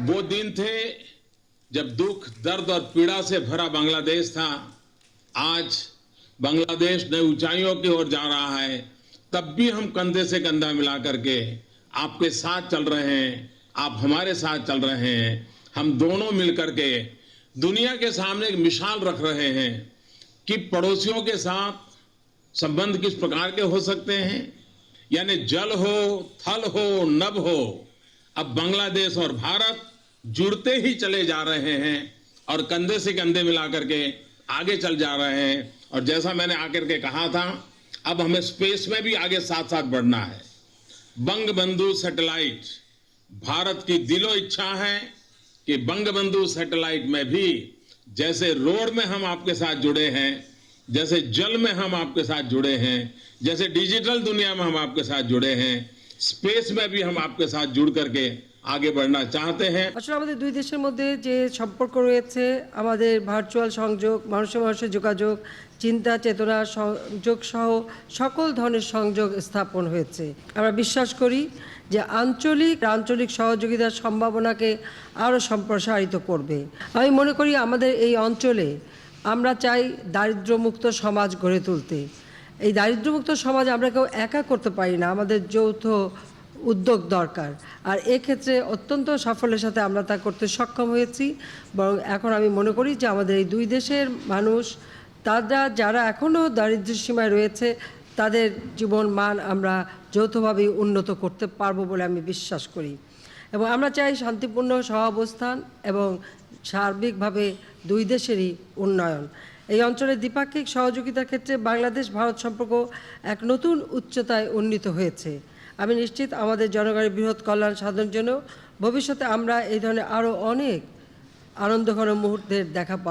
वो दिन थे जब दुख, दर्द और पीड़ा से भरा बांग्लादेश था। आज बांग्लादेश नई ऊंचाइयों की ओर जा रहा है। तब भी हम कंधे से कंधा मिला करके आपके साथ चल रहे हैं, आप हमारे साथ चल रहे हैं। हम दोनों मिलकर के दुनिया के सामने एक मिसाल रख रहे हैं कि पड़ोसियों के साथ संबंध किस प्रकार के हो सकते हैं। यानी जल हो, थल हो, नभ हो अब बांग्लादेश और भारत जुड़ते ही चले जा रहे हैं और कंधे से कंधे मिला करके आगे चल जा रहे हैं। और जैसा मैंने आकर के कहा था, अब हमें स्पेस में भी आगे साथ साथ बढ़ना है। बंग बंधु सैटेलाइट भारत की दिलो इच्छा है कि बंग बंधु सैटेलाइट में भी जैसे रोड में हम आपके साथ जुड़े हैं, जैसे जल में हम आपके साथ जुड़े हैं, जैसे डिजिटल दुनिया में हम आपके साथ जुड़े हैं स्पेस में भी हम आपके साथ जुड़ करके आगे बढ़ना चाहते हैं আসলে আমাদের দুই দেশের মধ্যে যে সম্পর্ক রয়েছে আমাদের ভার্চুয়াল সংযোগ মানুষের মানুষের যোগাযোগ চিন্তা চেতনা সংযোগ সহ সকল ধরনের সংযোগ স্থাপন হয়েছে আমরা বিশ্বাস করি যে আঞ্চলিক আঞ্চলিক সহযোগিতার সম্ভাবনাকে আরও সম্প্রসারিত করবে আমি মনে করি আমাদের এই অঞ্চলে আমরা চাই দারিদ্র্যমুক্ত সমাজ গড়ে তুলতে এই দারিদ্র্যমুক্ত সমাজ আমরা কেউ একা করতে পারি না, আমাদের যৌথ উদ্যোগ দরকার। আর এক্ষেত্রে অত্যন্ত সাফল্যের সাথে আমরা তা করতে সক্ষম হয়েছি। বরং এখন আমি মনে করি যে আমাদের এই দুই দেশের মানুষ, তারা যারা এখনও দারিদ্র্য সীমায় রয়েছে, তাদের জীবন মান আমরা যৌথভাবেই উন্নত করতে পারব বলে আমি বিশ্বাস করি। এবং আমরা চাই শান্তিপূর্ণ সহাবস্থান এবং সার্বিকভাবে দুই দেশেরই উন্নয়ন। এই অঞ্চলের দ্বিপাক্ষিক সহযোগিতার ক্ষেত্রে বাংলাদেশ, ভারত সম্পর্ক এক নতুন উচ্চতায় উন্নীত হয়েছে। আমি নিশ্চিত আমাদের জনগণের বৃহৎ কল্যাণ সাধনের জন্য ভবিষ্যতে আমরা এই ধরনের আরও অনেক আনন্দঘন মুহূর্তের দেখা পাব।